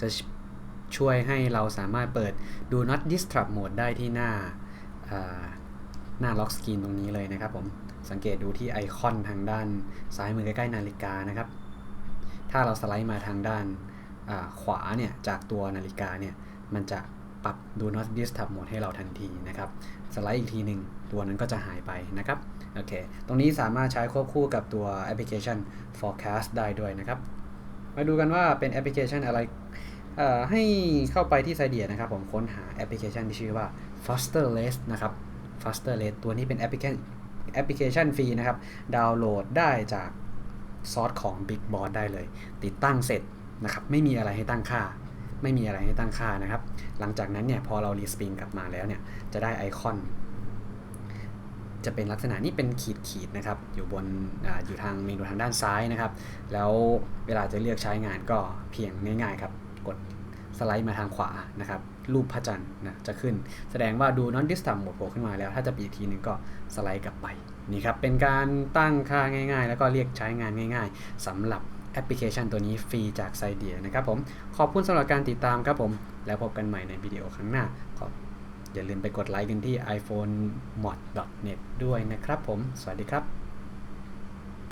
จะช่วยให้เราสามารถเปิด do not disturb mode ได้ที่หน้าหน้า lock screen ตรงนี้เลยนะครับผม สังเกตดูที่ไอคอนทางด้านซ้ายมือใกล้ๆนาฬิกานะครับ ถ้าเราสไลด์มาทางด้านขวาเนี่ย จากตัวนาฬิกาเนี่ย มันจะปรับ do not disturb mode ให้เราทันทีนะครับ สไลด์อีกทีหนึ่งตัวนั้นก็จะหายไปนะครับ โอเค ตรงนี้สามารถใช้ควบคู่กับตัวแอปพลิเคชัน forecast ได้ด้วยนะครับ มาดูกันว่าเป็นแอปพลิเคชันอะไรให้เข้าไปที่ไซเดียนะครับผมค้นหาแอปพลิเคชันที่ชื่อว่า faster less นะครับ faster less ตัวนี้เป็นแอปพลิเคชันแอปพลิเคชันฟรีนะครับ ดาวน์โหลดได้จากซอสของ Big Board ได้เลย ติดตั้งเสร็จนะครับ ไม่มีอะไรให้ตั้งค่า ไม่มีอะไรให้ตั้งค่านะครับ หลังจากนั้นเนี่ยพอเรารีสปริงกลับมาแล้วเนี่ย จะได้ไอคอน จะเป็นลักษณะนี้เป็นขีดขีดนะครับ อยู่บนออยู่ทางเมนูทางด้านซ้ายนะครับ แล้วเวลาจะเลือกใช้งานก็เพียงง่ายๆครับ กดสไลด์มาทางขวานะครับ รูปพระจันทร์นะจะขึ้น แสดงว่าดู non disturb หมดโผล่ขึ้นมาแล้ว ถ้าจะปีกทีนึงก็สไลด์กลับไปนี่ครับเป็นการตั้งค่าง่าย ๆ แล้วก็เรียกใช้งานง่าย ๆสำหรับแอปพลิเคชันตัวนี้ฟรีจากไซเดียนะครับผมขอบคุณสำหรับการติดตามครับผม แล้วพบกันใหม่ในวิดีโอครั้งหน้าขอบ อย่าลืมไปกดไลค์กันที่ iphone mod net ด้วยนะครับผม สวัสดีครับ